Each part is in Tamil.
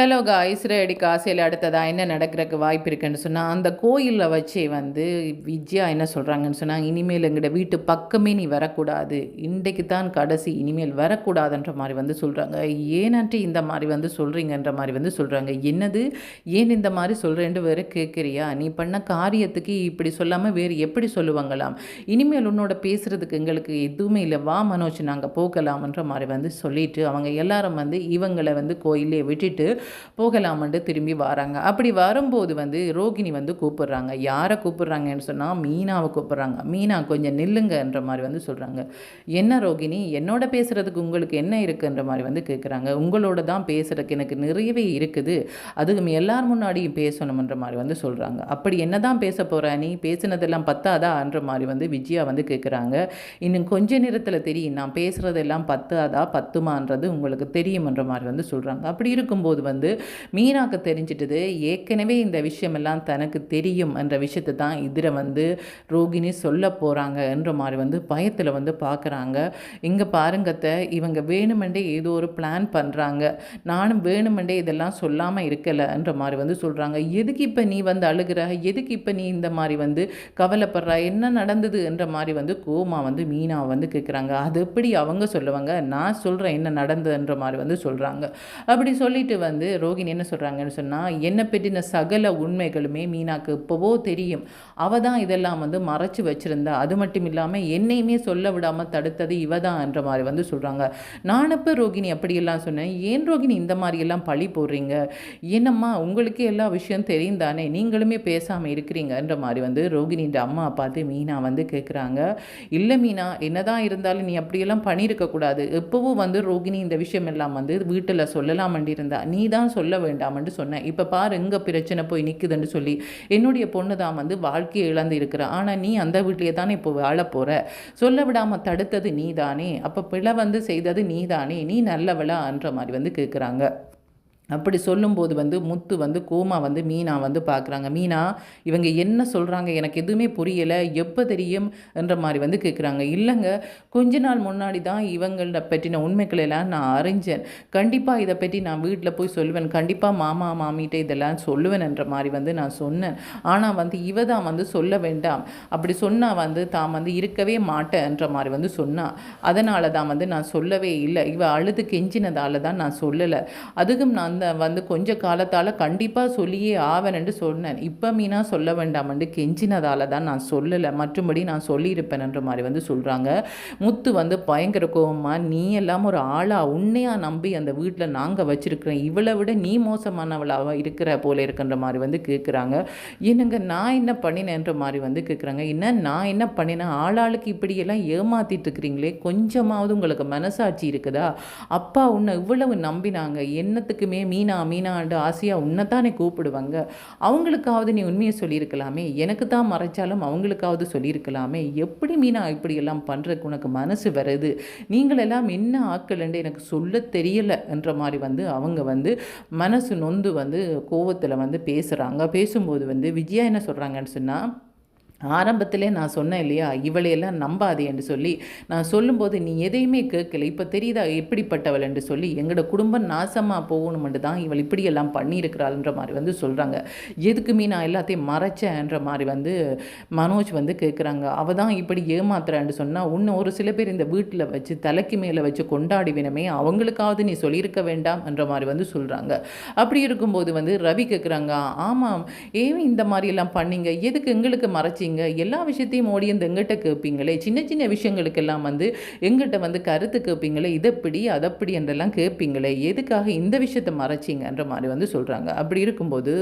ஹலோ காய்ஸ் ரேடி காசியில் அடுத்ததாக என்ன நடக்கிறதுக்கு வாய்ப்பு இருக்குன்னு சொன்னால் அந்த கோயிலில் வச்சே வந்து விஜயா என்ன சொல்கிறாங்கன்னு சொன்னால் இனிமேல் எங்கள்கிட்ட வீட்டு பக்கமே நீ வரக்கூடாது. இன்றைக்கு தான் கடைசி இனிமேல் வரக்கூடாதுன்ற மாதிரி வந்து சொல்கிறாங்க ஏனன்ட்டு இந்த மாதிரி வந்து சொல்கிறீங்கன்ற மாதிரி வந்து சொல்கிறாங்க என்னது? ஏன் இந்த மாதிரி சொல்கிறேன்ட்டு வேறு கேட்குறியா நீ பண்ண காரியத்துக்கு இப்படி சொல்லாமல் வேறு எப்படி சொல்லுவாங்களாம்? இனிமேல் உன்னோட பேசுகிறதுக்கு எங்களுக்கு எதுவுமே இல்லை. வா மனோஜ் நாங்கள் போகலாம்ன்ற மாதிரி வந்து சொல்லிட்டு அவங்க எல்லாரும் வந்து இவங்களை வந்து கோயிலே விட்டுட்டு போகலாமன்ட்டு திரும்பி வராங்க. அப்படி வரும்போது வந்து ரோகிணி வந்து கூப்பிடுறாங்க. யாரை கூப்பிடுறாங்கன்னு சொன்னால் மீனாவை கூப்பிட்றாங்க. மீனா கொஞ்சம் நில்லுங்கன்ற மாதிரி வந்து சொல்கிறாங்க என்ன ரோகிணி? என்னோட பேசுகிறதுக்கு உங்களுக்கு என்ன இருக்குன்ற மாதிரி வந்து கேட்குறாங்க உங்களோட தான் பேசுகிறதுக்கு எனக்கு நிறையவே இருக்குது. அதுக்கு எல்லார் முன்னாடியும் பேசணுன்ற மாதிரி வந்து சொல்கிறாங்க அப்படி என்ன தான் பேச போகிற நீ பேசினதெல்லாம் பத்தாதான்ற மாதிரி வந்து விஜயா வந்து கேட்குறாங்க இன்னும் கொஞ்ச நேரத்தில் தெரியும். நான் பேசுகிறதெல்லாம் பத்தாதா? பத்துமான்றது உங்களுக்கு தெரியுமன்ற மாதிரி வந்து சொல்கிறாங்க அப்படி இருக்கும்போது வந்து மீனாக்கு தெரிஞ்சிட்டது. ஏற்கனவே இந்த விஷயமெல்லாம் தனக்கு தெரியும் என்ற விஷயத்தை தான் இதில் வந்து ரோகிணி சொல்ல போகிறாங்க என்ற மாதிரி வந்து பயத்தில் வந்து பார்க்குறாங்க இங்கே பாருங்கத்த இவங்க வேணுமெண்டே ஏதோ ஒரு பிளான் பண்ணுறாங்க நானும் வேணுமெண்டே இதெல்லாம் சொல்லாமல் இருக்கலைன்ற மாதிரி வந்து சொல்கிறாங்க எதுக்கு இப்போ நீ வந்து அழுகிற? எதுக்கு இப்போ நீ இந்த மாதிரி வந்து கவலைப்படுற? என்ன நடந்தது என்ற மாதிரி வந்து கோமா வந்து மீனா வந்து கேட்குறாங்க அது எப்படி அவங்க சொல்லுவாங்க? நான் சொல்கிறேன் என்ன நடந்ததுன்ற மாதிரி வந்து சொல்கிறாங்க அப்படி சொல்லிட்டு வந்து வந்து ரோகிணி என்ன சொல்கிறாங்கன்னு சொன்னால் என்னை பற்றின சகல உண்மைகளுமே மீனாக்கு இப்போவோ தெரியும். அவள் தான் இதெல்லாம் வந்து மறைச்சி வச்சுருந்தா. அது மட்டும் இல்லாமல் என்னையுமே சொல்ல விடாமல் தடுத்தது இவ தான்ன்ற மாதிரி வந்து சொல்கிறாங்க நான் இப்போ ரோகிணி அப்படியெல்லாம் சொன்னேன். ஏன் ரோகிணி இந்த மாதிரியெல்லாம் பழி போடுறீங்க? என்னம்மா உங்களுக்கே எல்லா விஷயம் தெரியும் தானே? நீங்களுமே பேசாமல் இருக்கிறீங்கன்ற மாதிரி வந்து ரோகிணின்ற அம்மா பார்த்து மீனா வந்து கேட்குறாங்க இல்லை மீனா என்னதான் இருந்தாலும் நீ அப்படியெல்லாம் பண்ணியிருக்கக்கூடாது எப்போவும் வந்து ரோகிணி இந்த விஷயம் எல்லாம் வந்து வீட்டில் சொல்லலாம் இருந்தா. நீ தான் சொல்ல வேண்டாமன்ட்டு சொன்னேன். இப்போ பாரு எங்கே பிரச்சனை போய் நிற்குதுன்னு சொல்லி என்னுடைய பொண்ணு தான் வந்து வாழ்க்கையை இழந்து இருக்கிற. ஆனால் நீ அந்த வீட்லேயே தானே இப்போ வாழ போகிற சொல்ல விடாமல் தடுத்தது நீ தானே அப்போ பிழை வந்து செய்தது நீ தானே நீ நல்லவளான்ற மாதிரி வந்து கேட்குறாங்க அப்படி சொல்லும்போது வந்து முத்து வந்து கோமா வந்து மீனா வந்து பார்க்குறாங்க. மீனா இவங்க என்ன சொல்கிறாங்க எனக்கு எதுவுமே புரியலை. எப்போ தெரியும்? என்ற மாதிரி வந்து கேட்குறாங்க. இல்லைங்க கொஞ்ச நாள் முன்னாடி தான் இவங்கள பற்றின உண்மைகளை எல்லாம் நான் அறிஞ்சேன். கண்டிப்பாக இதை பற்றி நான் வீட்டில் போய் சொல்லுவேன். கண்டிப்பாக மாமா மாமிகிட்ட இதெல்லாம் சொல்லுவேன் என்ற மாதிரி வந்து நான் சொன்னேன். ஆனால் வந்து இவ தான் வந்து சொல்ல வேண்டாம். அப்படி சொன்னால் வந்து தான் வந்து இருக்கவே மாட்டேன்ற மாதிரி வந்து சொன்னான் அதனால தான் வந்து நான் சொல்லவே இல்லை. இவ அழுது கெஞ்சினதால தான் நான் சொல்லலை. அதுக்கும் நான் வந்த வந்து கொஞ்ச காலத்தால் கண்டிப்பாக சொல்லியே ஆவேன்னு சொன்னேன். இப்போ மீனா சொல்ல வேண்டாமண்டு கெஞ்சினதால தான் நான் சொல்லலை. மற்றும்படி நான் சொல்லியிருப்பேன்ன்ற மாதிரி வந்து சொல்கிறாங்க முத்து வந்து பயங்கர கோபமாக நீ எல்லாம் ஒரு ஆளாக உன்னையாக நம்பி அந்த வீட்டில் நாங்கள் வச்சுருக்கிறேன் இவளை விட நீ மோசமானவளாக இருக்கிற போல இருக்கின்ற மாதிரி வந்து கேட்குறாங்க என்னங்க நான் என்ன பண்ணினேன்ற மாதிரி வந்து கேட்குறாங்க என்ன நான் என்ன பண்ணினேன்? ஆளாளுக்கு இப்படியெல்லாம் ஏமாத்திட்டு இருக்கிறீங்களே கொஞ்சமாவது உங்களுக்கு மனசாட்சி இருக்குதா? அப்பா உன்னை இவ்வளவு நம்பினாங்க. என்னத்துக்குமே மீனா மீனாண்டு ஆசையாக உன்னைத்தானே கூப்பிடுவாங்க. அவங்களுக்காவது நீ உண்மையை சொல்லியிருக்கலாமே. எனக்கு தான் மறைச்சாலும் அவங்களுக்காவது சொல்லியிருக்கலாமே. எப்படி மீனா இப்படியெல்லாம் பண்ணுறதுக்கு உனக்கு மனசு வருது? நீங்களெல்லாம் என்ன ஆக்கலண்டு எனக்கு சொல்ல தெரியலை என்ற மாதிரி வந்து அவங்க வந்து மனசு நொந்து வந்து கோவத்தில் வந்து பேசுகிறாங்க பேசும்போது வந்து விஜயா என்ன சொல்கிறாங்கன்னு சொன்னால் ஆரம்பத்திலே நான் சொன்னேன் இல்லையா இவளையெல்லாம் நம்பாதே என்று சொல்லி நான் சொல்லும்போது நீ எதையுமே கேட்கல இப்போ தெரியுதா எப்படிப்பட்டவள் என்று சொல்லி எங்களோட குடும்பம் நாசமாக போகணுமென்று தான் இவள் இப்படியெல்லாம் பண்ணியிருக்கிறாள்ன்ற மாதிரி வந்து சொல்கிறாங்க எதுக்குமே நான் எல்லாத்தையும் மறைச்சேன்ற மாதிரி வந்து மனோஜ் வந்து கேட்குறாங்க அவள் தான் இப்படி ஏமாத்துறான்னு சொன்னால் இன்னும் ஒரு சில பேர் இந்த வீட்டில் வச்சு தலைக்கு மேலே வச்சு கொண்டாடிவினமே அவங்களுக்காவது நீ சொல்லியிருக்க வேண்டாம் என்ற மாதிரி வந்து சொல்கிறாங்க அப்படி இருக்கும்போது வந்து ரவி கேட்குறாங்க ஆமாம் ஏன் இந்த மாதிரியெல்லாம் பண்ணீங்க? எதுக்கு எங்களுக்கு மறைச்சிங்க? கேட்பீங்க. எல்லா விஷயத்தையும் ஓடி இந்த எங்கிட்ட கேட்பீங்களே? சின்ன சின்ன விஷயங்களுக்கெல்லாம் வந்து எங்கிட்ட வந்து கருத்து கேட்பீங்களே? இதப்படி அதப்படி என்றெல்லாம் கேட்பீங்களே? எதுக்காக இந்த விஷயத்தை மறைச்சிங்கன்ற மாதிரி வந்து சொல்கிறாங்க அப்படி இருக்கும்போது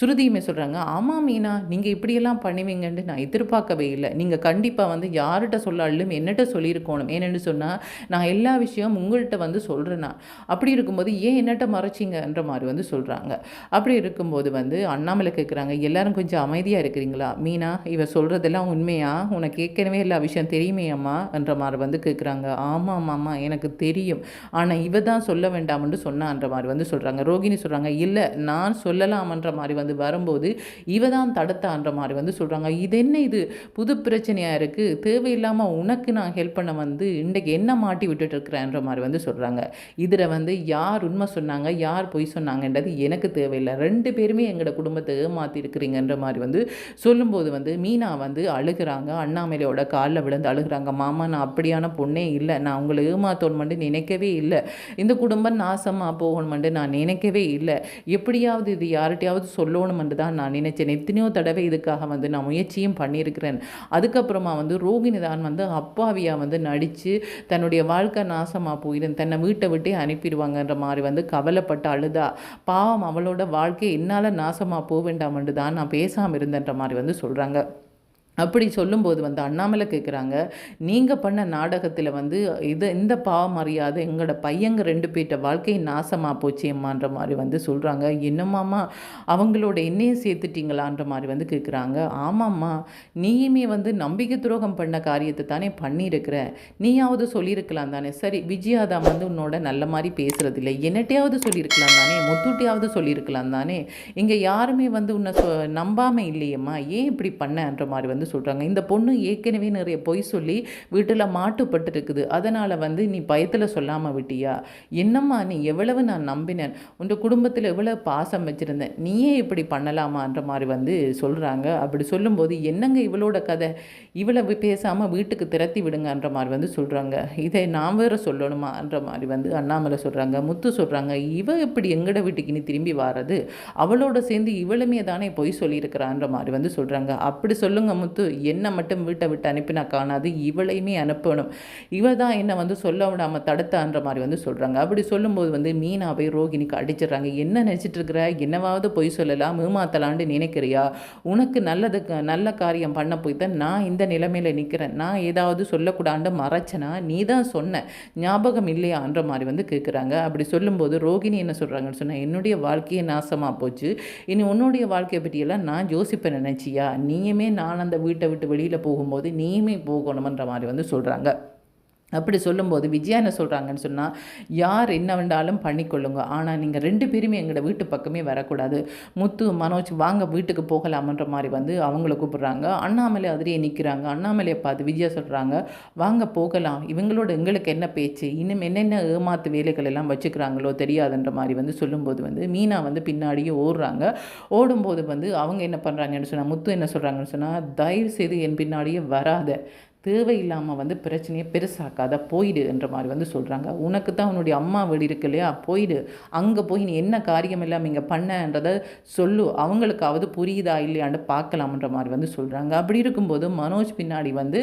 சுருதியுமே சொல்கிறாங்க ஆமாம் மீனா நீங்கள் இப்படியெல்லாம் பண்ணுவீங்கன்னு நான் எதிர்பார்க்கவே இல்லை. நீங்கள் கண்டிப்பாக வந்து யார்கிட்ட சொல்லாலும் என்னட்ட சொல்லியிருக்கணும். ஏன்னு சொன்னால் நான் எல்லா விஷயம் உங்கள்கிட்ட வந்து சொல்கிறேன்னா அப்படி இருக்கும்போது ஏன் என்னட்ட மறைச்சிங்கன்ற மாதிரி வந்து சொல்கிறாங்க அப்படி இருக்கும்போது வந்து அண்ணாமலை கேட்குறாங்க எல்லாரும் கொஞ்சம் அமைதியாக இருக்கிறீங்களா? மீனா இவ இவங்க சொல்கிறதெல்லாம் உண்மையா? உனக்கு ஏற்கனவே எல்லா விஷயம் தெரியுமே அம்மா? என்ற மாதிரி வந்து கேட்குறாங்க ஆமாம் ஆமாம் எனக்கு தெரியும். ஆனால் இவ தான் சொல்ல வேண்டாம்னு சொன்னான்ற மாதிரி வந்து சொல்கிறாங்க ரோகிணி சொல்கிறாங்க இல்லை நான் சொல்லலாமன்ற மாதிரி வந்து வரும்போது இவ தான் தடுத்தான்ற மாதிரி வந்து சொல்கிறாங்க இது என்ன இது? புது பிரச்சனையாக இருக்குது தேவையில்லாமல் உனக்கு நான் ஹெல்ப் பண்ண வந்து இன்றைக்கு என்ன மாட்டி விட்டுட்டு இருக்கிறேன்ற மாதிரி வந்து சொல்கிறாங்க இதில் வந்து யார் உண்மை சொன்னாங்க? யார் பொய் சொன்னாங்கன்றது எனக்கு தேவையில்லை. ரெண்டு பேருமே எங்களோட குடும்பத்தை ஏமாற்றி இருக்கிறீங்கன்ற மாதிரி வந்து சொல்லும்போது வந்து மீனா வந்து அழுகிறாங்க. அண்ணாமலையோட காலில் விழுந்து அழுகிறாங்க. மாமா நான் அப்படியான பொண்ணே இல்லை. நான் உங்களை ஏமாத்தோன்னு மட்டும் நினைக்கவே இல்லை. இந்த குடும்பம் நாசமாக போகணுமெண்டு நான் நினைக்கவே இல்லை. எப்படியாவது இது யார்கிட்டையாவது சொல்லணும்னு தான் நான் நினைச்சேன். எத்தனையோ தடவை இதுக்காக வந்து நான் முயற்சியும் பண்ணியிருக்கிறேன். அதுக்கப்புறமா வந்து ரோகிணி தான் வந்து அப்பாவியாக வந்து நடித்து தன்னுடைய வாழ்க்கை நாசமாக போயிடும் தன்னை வீட்டை விட்டே அனுப்பிடுவாங்கன்ற மாதிரி வந்து கவலைப்பட்டு அழுதா. பாவம் அவளோட வாழ்க்கை என்னால் நாசமாக போக வேண்டாம்னு தான் நான் பேசாமல் இருந்தேன்ற மாதிரி வந்து சொல்கிறாங்க அப்படி சொல்லும்போது வந்து அண்ணாமலை கேட்குறாங்க நீங்கள் பண்ண நாடகத்தில் வந்து இது இந்த பாவம் மரியாதை எங்களோட பையங்க ரெண்டு பேர்ட்ட வாழ்க்கை நாசமாக போச்சேம்மான்ற மாதிரி வந்து சொல்கிறாங்க என்னம்மாம்மா அவங்களோட என்னையும் சேர்த்துட்டிங்களான்ற மாதிரி வந்து கேட்குறாங்க ஆமாம்மா நீயுமே வந்து நம்பிக்கை துரோகம் பண்ண காரியத்தை தானே பண்ணியிருக்கிற. நீயாவது சொல்லியிருக்கலாம் தானே. சரி விஜயாதான் வந்து உன்னோட நல்ல மாதிரி பேசுகிறதில்ல இல்லை என்னட்டையாவது சொல்லியிருக்கலாம் தானே. முத்துட்டையாவது சொல்லியிருக்கலாம் தானே. இங்கே யாருமே வந்து உன்னை சொ நம்பாமல் இல்லையம்மா. ஏன் இப்படி பண்ணன்ற மாதிரி வந்து சொல்கிறாங்க இந்த பொண்ணு ஏற்கனவே நிறைய பொய் சொல்லி வீட்டில் மாட்டுப்பட்டு இருக்குது அதனால் வந்து நீ பயத்தில் சொல்லாமல் விட்டியா? என்னம்மா நீ எவ்வளவு நான் நம்பினேன். உன் குடும்பத்தில் எவ்வளவு பாசம் வச்சுருந்தேன். நீயே இப்படி பண்ணலாமான்ற மாதிரி வந்து சொல்கிறாங்க அப்படி சொல்லும்போது என்னங்க இவளோட கதை? இவ்வளவு பேசாமல் வீட்டுக்கு திரத்தி விடுங்கன்ற மாதிரி வந்து சொல்கிறாங்க இதை நான் வேற சொல்லணுமான்ற மாதிரி வந்து அண்ணாமலை சொல்கிறாங்க முத்து சொல்கிறாங்க இவ இப்படி எங்கட வீட்டுக்கு இனி திரும்பி வாரது? அவளோட சேர்ந்து இவளுமே தானே பொய் சொல்லியிருக்கிறான்ற மாதிரி வந்து சொல்கிறாங்க அப்படி சொல்லுங்க முத்து. என்னை மட்டும் வீட்டை விட்டு அனுப்பினா காணாது இவளையுமே அனுப்பணும். இவ தான் என்னை வந்து சொல்ல விடாமல் தடுத்தான்ற மாதிரி வந்து சொல்கிறாங்க அப்படி சொல்லும்போது வந்து மீனாவை ரோகிணிக்கு அடிச்சிடுறாங்க. என்ன நினச்சிட்டு இருக்கிற? என்னவாவது பொய் சொல்லலாம் ஏமாத்தலான்னு நினைக்கிறியா? உனக்கு நல்லது நல்ல காரியம் பண்ண போய் தான் நான் இந்த நிலைமையில் நிற்கிறேன் நான் ஏதாவது சொல்லக்கூடாண்டு மறைச்சனா? நீ தான் சொன்ன. ஞாபகம் இல்லையான்ற மாதிரி வந்து கேட்குறாங்க அப்படி சொல்லும்போது ரோகிணி என்ன சொல்கிறாங்கன்னு சொன்னால் என்னுடைய வாழ்க்கையே நாசமாக போச்சு. இனி உன்னுடைய வாழ்க்கையை பற்றியெல்லாம் நான் யோசிப்பேன் நினச்சியா? நீயுமே நான் அந்த வீட்டை விட்டு வெளியில் போகும்போது நீயுமே போகணுமன்ற மாதிரி வந்து சொல்கிறாங்க அப்படி சொல்லும்போது விஜயா என்ன சொல்கிறாங்கன்னு சொன்னால் யார் என்ன வேண்டாலும் பண்ணிக்கொள்ளுங்க. ஆனால் நீங்கள் ரெண்டு பேருமே எங்களோட வீட்டு பக்கமே வரக்கூடாது. முத்து மனோஜ் வாங்க வீட்டுக்கு போகலாமன்ற மாதிரி வந்து அவங்கள கூப்பிட்றாங்க. அண்ணாமலை அதிலேயே நிற்கிறாங்க அண்ணாமலையை பார்த்து விஜயா சொல்கிறாங்க வாங்க போகலாம். இவங்களோட எங்களுக்கு என்ன பேச்சு? இன்னும் என்னென்ன ஏமாத்து வேலைகள் எல்லாம் வச்சுக்கிறாங்களோ தெரியாதுன்ற மாதிரி வந்து சொல்லும்போது வந்து மீனா வந்து பின்னாடியே ஓடுறாங்க. ஓடும்போது வந்து அவங்க என்ன பண்ணுறாங்கன்னு சொன்னால் முத்து என்ன சொல்கிறாங்கன்னு சொன்னால் தயவு செய்து என் பின்னாடியே வராத. தேவையில்லாமல் வந்து பிரச்சனையை பெருசாக்காத போயிடு என்ற மாதிரி வந்து சொல்கிறாங்க உனக்கு தான் உன்னுடைய அம்மா வீடு இருக்கு இல்லையா? போயிடு. அங்கே போய் நீ என்ன காரியம் இல்லாமல் இங்கே பண்ணன்றதை சொல்லு. அவங்களுக்காவது புரியுதா இல்லையான்னு பார்க்கலாம்ன்ற மாதிரி வந்து சொல்கிறாங்க அப்படி இருக்கும்போது மனோஜ் பின்னாடி வந்து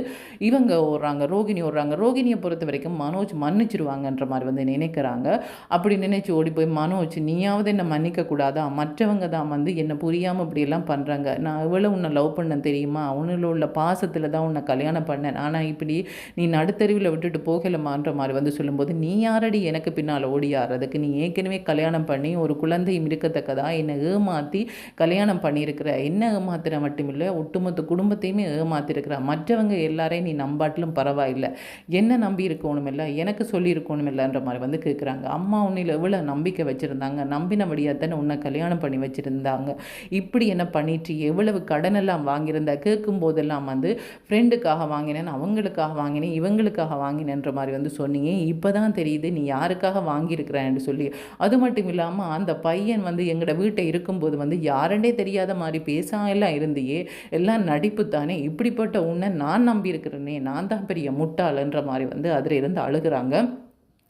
இவங்க ஓடுறாங்க ரோகிணி ஓடுறாங்க. ரோகிணியை பொறுத்த வரைக்கும் மனோஜ் மன்னிச்சிருவாங்கன்ற மாதிரி வந்து நினைக்கிறாங்க. அப்படி நினைச்சு ஓடி போய் மனோஜ் நீயாவது என்னை மன்னிக்க கூடாதா? மற்றவங்க தான் வந்து என்னை புரியாமல் இப்படியெல்லாம் பண்ணுறாங்க நான் எவ்வளோ உன்னை லவ் பண்ண தெரியுமா? அவனில் உள்ள பாசத்தில் தான் உன்னை கல்யாணம் பண்ணேன். ஆனால் இப்படி நீ நடுத்தருவில் விட்டுட்டு போகலமான்ற மாதிரி வந்து சொல்லும்போது நீ யாரடி எனக்கு பின்னால் ஓடியாடுறதுக்கு நீ ஏற்கனவே கல்யாணம் பண்ணி ஒரு குழந்தையும் இருக்கத்தக்கதா? என்னை ஏமாற்றி கல்யாணம் பண்ணியிருக்கிற? என்ன ஏமாத்துற? மட்டுமில்லை ஒட்டுமொத்த குடும்பத்தையுமே ஏமாத்திருக்கிற? மற்றவங்க எல்லாரையும் நீ நம்பாட்டிலும் பரவாயில்லை. என்ன நம்பி இருக்கணும் இல்லை எனக்கு சொல்லி இல்லைன்ற மாதிரி வந்து கேட்குறாங்க அம்மா உன்னில் எவ்வளோ நம்பிக்கை வச்சுருந்தாங்க? நம்பினபடியாக தானே உன்னை கல்யாணம் பண்ணி வச்சுருந்தாங்க. இப்படி என்ன பண்ணிட்டு எவ்வளவு கடனெல்லாம் வாங்கியிருந்தா? கேட்கும் போதெல்லாம் வந்து ஃப்ரெண்டுக்காக வாங்கினேன். அவங்களுக்காக வாங்கினேன் இவங்களுக்காக வாங்கினேன்ற மாதிரி வந்து சொன்னீங்க. இப்போ தான் தெரியுது நீ யாருக்காக வாங்கியிருக்கிறேன்னு சொல்லி. அது மட்டும் இல்லாமல் அந்த பையன் வந்து எங்களோட வீட்டை இருக்கும்போது வந்து யாருன்னே தெரியாத மாதிரி பேசாமலாம் எல்லாம் இருந்தியே. எல்லாம் நடிப்பு தானே. இப்படிப்பட்ட உன்னை நான் நம்பியிருக்கிறேனே. நான் தான் பெரிய முட்டாளன்ற மாதிரி வந்து அதில் இருந்து அழுகுறாங்க.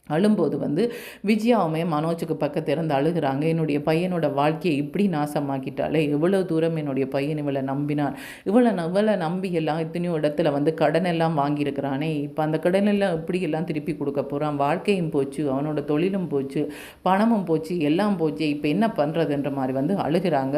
அழும்போது வந்து விஜயாவுமே மனோஜுக்கு பக்கத்து இருந்து அழுகிறாங்க. என்னுடைய பையனோட வாழ்க்கையை இப்படி நாசமாக்கிட்டாலே எவ்வளோ தூரம் என்னுடைய பையன் இவளை நம்பினான். இவளை இவளை நம்பி எல்லாம் எத்தனையோ இடத்துல வந்து கடன் எல்லாம் வாங்கியிருக்கிறானே. இப்போ அந்த கடன் எல்லாம் இப்படி எல்லாம் திருப்பி கொடுக்க போகிறான் வாழ்க்கையும் போச்சு அவனோட தொழிலும் போச்சு பணமும் போச்சு எல்லாம் போச்சு. இப்போ என்ன பண்ணுறதுன்ற மாதிரி வந்து அழுகிறாங்க.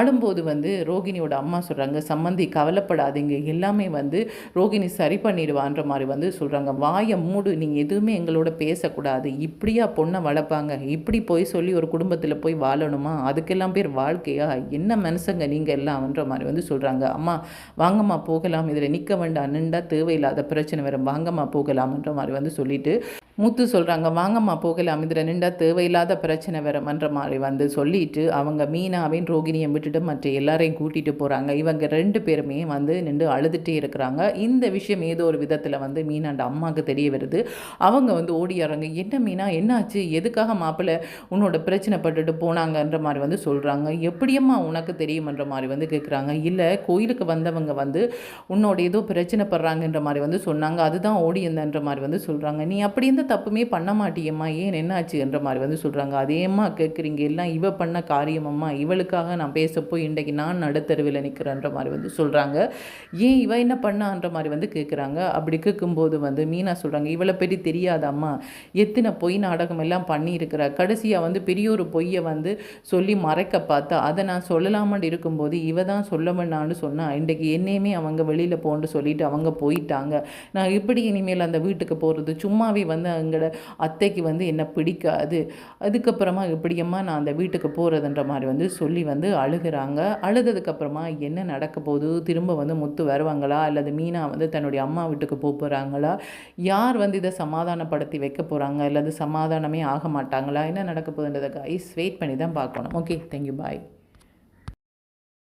அழும்போது வந்து ரோகிணியோட அம்மா சொல்கிறாங்க சம்மந்தி கவலைப்படாதீங்க. எல்லாமே வந்து ரோகிணி சரி பண்ணிடுவான்ற மாதிரி வந்து சொல்கிறாங்க வாயை மூடு. நீங்கள் எதுவுமே எங்களோட பேச பேசக்கூடாது இப்படியா பொண்ணை வளர்ப்பாங்க? இப்படி போய் சொல்லி ஒரு குடும்பத்தில் போய் வாழணுமா? அதுக்கெல்லாம் பேர் வாழ்க்கையா? என்ன மனுஷங்க நீங்கள் எல்லாம்ன்ற மாதிரி வந்து சொல்கிறாங்க அம்மா வாங்கம்மா போகலாம். இதில் நிற்க வேண்டாம். நின்றா தேவையில்லாத பிரச்சனை வரும். வாங்கம்மா போகலாம்ன்ற மாதிரி வந்து சொல்லிட்டு முத்து சொல்கிறாங்க வாங்கம்மா போகலாம். இதில் நின்றா தேவையில்லாத பிரச்சனை வருமன்ற மாதிரி வந்து சொல்லிட்டு அவங்க மீனாவையும் ரோகிணியை விட்டுட்டு மற்ற எல்லாரையும் கூட்டிகிட்டு போகிறாங்க இவங்க ரெண்டு பேருமே வந்து நின்று அழுதுகிட்டே இருக்கிறாங்க. இந்த விஷயம் ஏதோ ஒரு விதத்தில் வந்து மீனாண்ட அம்மாவுக்கு தெரிய வருது. அவங்க வந்து ஓடியாறாங்க என்ன மீனா? என்னாச்சு? எதுக்காக மாப்பிள்ளை உன்னோட பிரச்சனை பட்டுட்டு போனாங்கன்ற மாதிரி வந்து சொல்கிறாங்க எப்படியம்மா உனக்கு தெரியுமன்ற மாதிரி வந்து கேட்குறாங்க இல்லை கோயிலுக்கு வந்தவங்க வந்து உன்னோட ஏதோ பிரச்சனை படுறாங்கன்ற மாதிரி வந்து சொன்னாங்க. அதுதான் ஓடி இருந்தன்ற மாதிரி வந்து சொல்கிறாங்க நீ அப்படி எந்த தப்புமே பண்ண மாட்டியம்மா. ஏன் என்னாச்சு என்ற மாதிரி வந்து சொல்கிறாங்க அதேம்மா கேட்குறீங்க எல்லாம் இவ பண்ண காரியமம்மா. இவளுக்காக நான் பேசப்போ இன்றைக்கு நான் நடுத்தருவில் நிற்கிறேன்ற மாதிரி வந்து சொல்கிறாங்க ஏன் இவ என்ன பண்ணான்ற மாதிரி வந்து கேட்குறாங்க அப்படி கேட்கும்போது வந்து மீனா சொல்கிறாங்க இவளை பற்றி தெரியாதாம்மா. எத்தனை பொய் நாடகம் எல்லாம் பண்ணியிருக்கிறார். கடைசியாக வந்து பெரிய ஒரு பொய்யை வந்து சொல்லி மறைக்க பார்த்தா அதை நான் சொல்லலாமான்னு இருக்கும்போது இவ தான் சொல்ல வேண்டான்னு சொன்னா இன்றைக்கு என்னையுமே அவங்க வெளியில் போன்னு சொல்லிட்டு அவங்க போயிட்டாங்க. நான் எப்படி இனிமேல் அந்த வீட்டுக்கு போகிறது சும்மாவே வந்து எங்களோட அத்தைக்கு வந்து என்ன பிடிக்காது. அதுக்கப்புறமா எப்படியம்மா நான் அந்த வீட்டுக்கு போகிறதுன்ற மாதிரி வந்து சொல்லி வந்து அழுகிறாங்க. அழுததுக்கப்புறமா என்ன நடக்க போகுது? திரும்ப வந்து முத்து வருவாங்களா? அல்லது மீனா வந்து தன்னுடைய அம்மா வீட்டுக்கு போக போகிறாங்களா யார் வந்து இதை சமாதானப்படுத்தி வைக்க போகிறாங்க அல்லது சமாதானமே ஆக மாட்டாங்களா? என்ன நடக்க போகுதுன்றதை கைஸ் வெயிட் பண்ணி தான் பார்க்கணும் ஓகே தேங்க்யூ பாய்